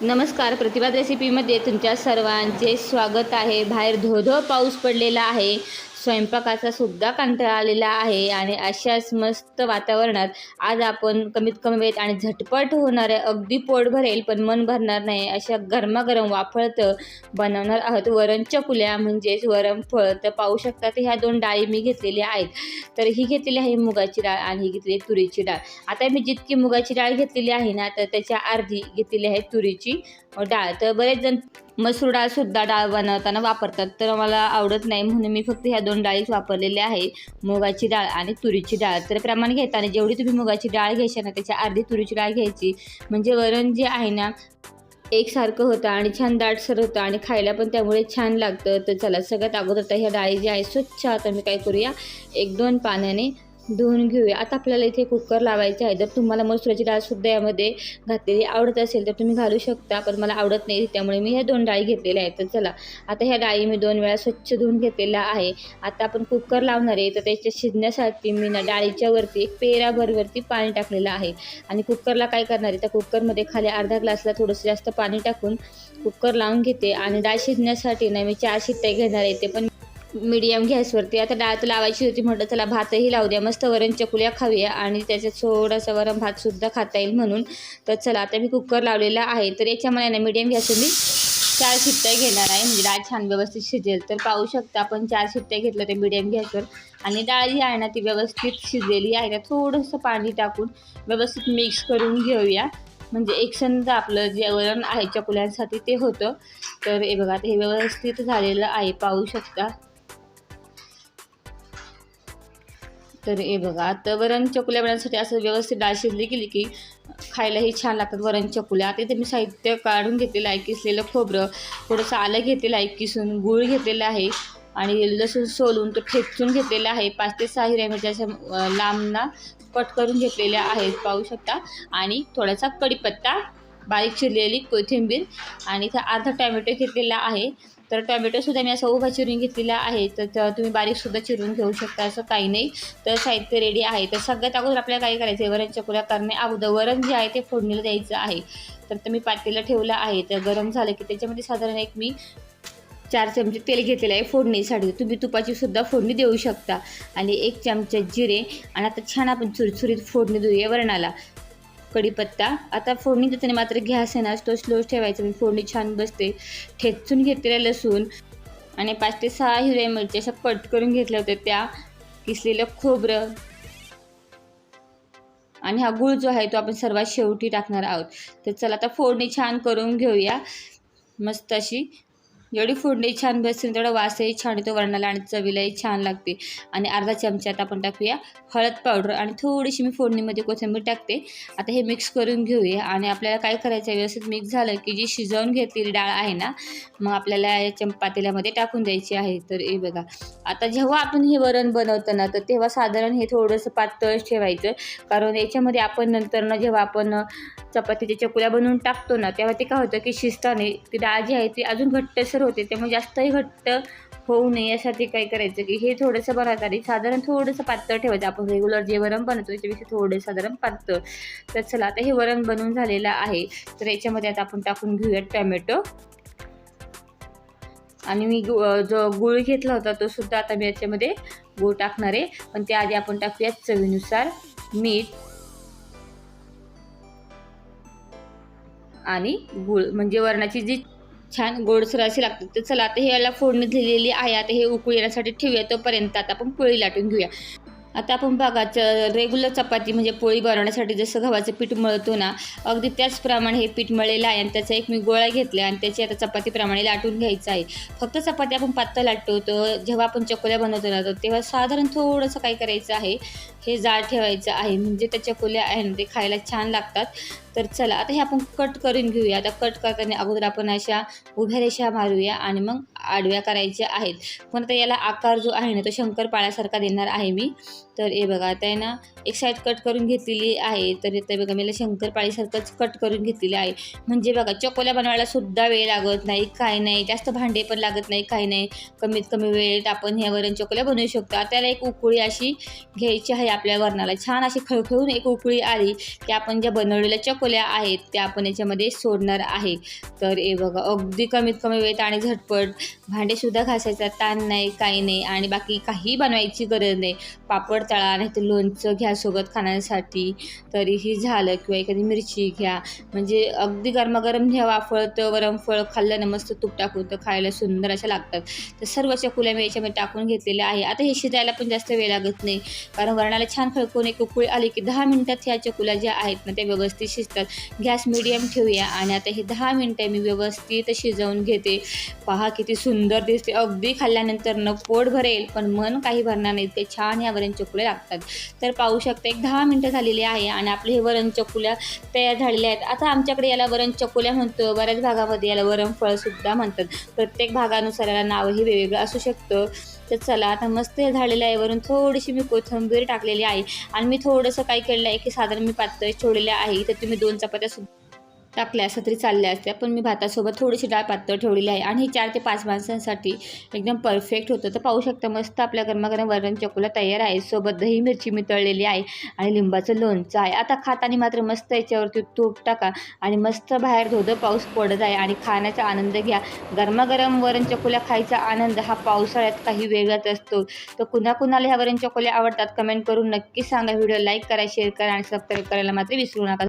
नमस्कार प्रतिभा रेसिपीमध्ये तुमच्या सर्वांचे स्वागत आहे. बाहेर धोधो पाऊस पडलेला आहे. स्वयंपाकाचा सुद्धा कंटाळा आलेला आहे आणि अशाच मस्त वातावरणात आज आपण कमीत कमी वेळेत आणि झटपट होणाऱ्या अगदी पोट भरेल पण मन भरणार नाही अशा गरमागरम वाफळतं बनवणार आहोत. वरण चकुल्या म्हणजेच वरण फळ तर पाहू शकता तर ह्या दोन डाळी मी घेतलेल्या आहेत. तर ही घेतलेली आहे मुगाची डाळ आणि ही घेतलेली तुरीची डाळ. आता मी जितकी मुगाची डाळ घेतलेली आहे ना तर त्याच्या अर्धी घेतलेली आहे तुरीची डाळ. तर बरेच जण मसूर डाळसुद्धा डाळ बनवताना वापरतात. तर मला आवडत नाही म्हणून मी फक्त ह्या दोन डाळीच वापरलेल्या आहे. मुगाची डाळ आणि तुरीची डाळ. तर प्रमाण घेताना जेवढी तुम्ही मुगाची डाळ घ्यायची ना त्याच्या अर्धी तुरीची डाळ घ्यायची. म्हणजे वरण जे आहे ना एकसारखं होतं आणि छान दाटसर होतं आणि खायला पण त्यामुळे छान लागतं. तर चला सगळ्यात अगोदर तर ह्या डाळी ज्या आहे स्वच्छ आता मी काय करूया. एक दोन पाण्याने धुवून घेऊया. आता आपल्याला इथे कुकर लावायचे आहे. जर तुम्हाला मसुराची डाळसुद्धा यामध्ये घातलेली आवडत असेल तर तुम्ही घालू शकता पण मला आवडत नाही त्यामुळे मी ह्या दोन डाळी घेतलेल्या आहेत. तर चला आता ह्या डाळी मी दोन वेळा स्वच्छ धुवून घेतलेल्या आहे. आता आपण कुकर लावणार आहे तर त्याच्या शिजण्यासाठी मी ना डाळीच्या वरती एक पेराभरवरती पाणी टाकलेलं आहे. आणि कुकरला काय करणार आहे त्या कुकरमध्ये खाली अर्धा ग्लासला थोडंसं जास्त पाणी टाकून कुकर लावून घेते. आणि डाळ शिजण्यासाठी ना मी चार शिट्ट्या घेणार आहे ते पण मीडियम गॅसवरती. आता डाळ तर लावायची होती म्हटलं चला भातही लावू द्या. मस्त वरण चकुल्या खाऊया आणि त्याच्यात थोडासा वरण भातसुद्धा खाता येईल म्हणून. तर चला आता मी कुकर लावलेला आहे. तर याच्यामध्ये ना मीडियम गॅसवर मी चार शिट्ट्या घेणार आहे. म्हणजे डाळ छान व्यवस्थित शिजेल. तर पाहू शकता आपण चार शिट्ट्या घेतलं त्या मीडियम गॅसवर आणि डाळ जी आहे ना ती व्यवस्थित शिजलेली आहे ना थोडंसं पाणी टाकून व्यवस्थित मिक्स करून घेऊया. म्हणजे एकसंध आपलं जे वरण आहे चकुल्यांसाठी ते होतं. तर हे बघा हे व्यवस्थित झालेलं आहे. पाहू शकता. तर हे बघा आता वरण चकुल्या बनवण्यासाठी असं व्यवस्थित डाळ शिजली गेली की खायलाही छान लागतात वरण चकुल्या. आता इथे मी साहित्य काढून घेतलेलं आहे किसलेलं खोबरं थोडंसं आलं घेतलेलं आहे किसून गूळ घेतलेलं आहे आणि लसूण सोलून तो ठेचून घेतलेला आहे. पाच ते सहा हिरव्या मिरच्या लांबना कट करून घेतलेल्या आहेत पाहू शकता. आणि थोडासा कढीपत्ता बारीक चिरलेली कोथिंबीर आणि इथं अर्धा टॅमॅटो घेतलेला आहे. तर टोमॅटोसुद्धा मी असा उभा चिरून घेतलेला आहे. तर तुम्ही बारीकसुद्धा चिरून घेऊ शकता असं काही नाही. तर साहित्य रेडी आहे. तर सगळ्यात अगोदर आपल्याला काय करायचं आहे? वरण चकुल्या करणे अगोदर वरण जे आहे ते फोडणीला द्यायचं आहे. तर ते मी पातेला ठेवलं आहे. तर गरम झालं की त्याच्यामध्ये साधारण एक मी चार चमचे तेल घेतलेलं आहे फोडणीसाठी. तुम्ही तुपाची सुद्धा फोडणी देऊ शकता. आणि एक चमचा जिरे. आणि आता छान आपण चुरचुरीत फोडणी देऊया वरणाला. कढीपत्ता. आता फोडणी देताना मात्र गॅस आहे ना तो स्लो ठेवायचा. मी फोडणी छान बसते. ठेचून घेतलेलं लसूण आणि पाच ते सहा हिरव्या मिरच्या अशा कट करून घेतल्या होत्या. त्या किसलेलं खोबरं आणि हा गूळ जो आहे तो आपण सर्वात शेवटी टाकणार आहोत. तर चला आता फोडणी छान करून घेऊया. मस्त अशी जेवढी फोडणी छान बसेल तेवढा वासही छान येतो वरणाला आणि चवीलाही छान लागते. आणि अर्धा चमच्यात आपण टाकूया हळद पावडर आणि थोडीशी मी फोडणीमध्ये कोथिंबीर टाकते. आता हे मिक्स करून घेऊया आणि आपल्याला काय करायचं आहे? व्यवस्थित मिक्स झालं की जी शिजवून घेतलेली डाळ आहे ना मग आपल्याला या चंपातेल्यामध्ये टाकून द्यायची आहे. तर हे बघा आता जेव्हा आपण हे वरण बनवतो ना तर तेव्हा साधारण हे थोडंसं पातळ ठेवायचं. कारण याच्यामध्ये आपण नंतर ना जेव्हा आपण चपातीच्या चकुल्या बनवून टाकतो ना तेव्हा ते काय होतं की शिजताने ती डाळ जी आहे ती अजून घट्टसर होते त्यामुळे जास्तही घट्ट होऊ नये यासाठी काय करायचं की हे थोडंसं बनवताना साधारण थोडंसं पातळ ठेवायचं. आपण रेग्युलर जे वरण बनवतो त्याच्यापेक्षा थोडं साधारण पातळ. तर चला आता हे वरण बनवून झालेलं आहे. तर याच्यामध्ये आता आपण टाकून घेऊया टोमॅटो. आणि मी गु जो गूळ घेतला होता तो सुद्धा आता मी याच्यामध्ये गूळ टाकणार आहे. पण त्याआधी आपण टाकूया चवीनुसार मीठ आणि गूळ. म्हणजे वरणाची जी छान गोडसर अशी लागते तर चला आता हे याला फोडणी दिलेली आहे. आता हे उकळी येण्यासाठी ठेवूया तोपर्यंत. आता आपण पोळी लाटून घेऊया. आता आपण बघा च रेग्युलर चपाती म्हणजे पोळी बनवण्यासाठी जसं गव्हाचं पीठ मळतो ना अगदी त्याचप्रमाणे हे पीठ मळलेलं आहे आणि त्याचा एक मी गोळा घेतला आणि त्याची आता चपातीप्रमाणे लाटून घ्यायचं आहे. फक्त चपाती आपण पातळ लाटतो. तर जेव्हा आपण चकोल्या बनवतो ना तेव्हा साधारण थोडंसं काय करायचं आहे हे जाळ ठेवायचं आहे. म्हणजे त्या चकोल्या आहे ना ते खायला छान लागतात. तर चला आता हे आपण कट करून घेऊया. आता कट करताना अगोदर आपण अशा उभ्या रेषा मारूया आणि मग आडव्या करायच्या आहेत. पण आता याला आकार जो आहे ना तो शंकरपाळ्यासारखा देणार आहे मी. तर हे बघा आता आहे ना एक साईड कट करून घेतलेली आहे. तर इथे बघा मी शंकरपाळीसारखंच कट करून घेतलेलं आहे. म्हणजे बघा चकोल्या बनवायला सुद्धा वेळ लागत नाही काय नाही. जास्त भांडे पण लागत नाही काही नाही. कमीत कमी वेळेत आपण ह्या वरण चकोल्या बनवू शकतो. आता त्याला एक उकळी अशी घ्यायची आहे आपल्या वरणाला. छान अशी खळखळून एक उकळी आली की आपण ज्या बनवलेल्या चकोल्या खोल्या आहेत त्या आपण याच्यामध्ये सोडणार आहे. तर हे बघा अगदी कमीत कमी वेळेत आणि झटपट भांडेसुद्धा घासायचा ताण नाही काही नाही आणि बाकी काही बनवायची गरज नाही. पापड तळा नाही तर लोणचं घ्या सोबत खाण्यासाठी. तरीही झालं किंवा एखादी मिरची घ्या. म्हणजे अगदी गरमागरम घ्या वाफळतं वरम फळ खाल्लं ना मस्त तूप टाकून तर खायला सुंदर अशा लागतात. तर सर्व चकुल्या मी याच्यामध्ये टाकून घेतलेल्या आहे. आता हे शिजायला पण जास्त वेळ लागत नाही. कारण वरणाला छान खळकून एक उकळी आली की दहा मिनटात ह्या चकुल्या ज्या आहेत ना त्या व्यवस्थित शिजतात गॅस मिडियम ठेवूया आणि आता हे दहा मिनटं मी व्यवस्थित शिजवून घेते. पहा किती सुंदर दिसते. अगदी खाल्ल्यानंतर न पोट भरेल पण मन काही भरणार नाही. ते छान ह्या वरण चकुल्या लागतात. तर पाहू शकता एक दहा मिनटं झालेली आहे आणि आपले हे वरण चकुल्या तयार झालेल्या आहेत. आता आमच्याकडे याला वरण चकुल्या म्हणतो. बऱ्याच भागामध्ये याला वरण फळसुद्धा म्हणतात. प्रत्येक भागानुसार याला नावही वेगवेगळं असू शकतं. तर चला आता मस्त हे झालेलं आहे वरून. थोडीशी मी कोथिंबीर टाकलेली आहे. आणि मी थोडंसं काय केलेलं आहे की साधारण मी पातळी ठेवलेल्या आहे. तर तुम्ही दोन चपात्या सुद्धा टाकल्या असं तरी चालल्या असत्या. पण मी भातासोबत थोडीशी डाळ पातळ ठेवलेली आहे आणि चार ते पाच माणसांसाठी एकदम परफेक्ट होतं. तर पाहू शकता मस्त आपल्या गरमागरम वरण चकूला तयार आहे. सोबत दही मिरची मी तळलेली आहे आणि लिंबाचं लोणचं आहे. आता खाताना मात्र मस्त याच्यावरती तूप टाका आणि मस्त बाहेर धोधं पाऊस पडत आहे आणि खाण्याचा आनंद घ्या. गरमागरम वरण चकोल्या खायचा आनंद हा पावसाळ्यात काही वेगळाच असतो. तर कुणा कुणाला ह्या वरण चकोल्या आवडतात कमेंट करून नक्की सांगा. व्हिडिओ लाईक करा शेअर करा आणि सबस्क्राईब करायला मात्र विसरू नका.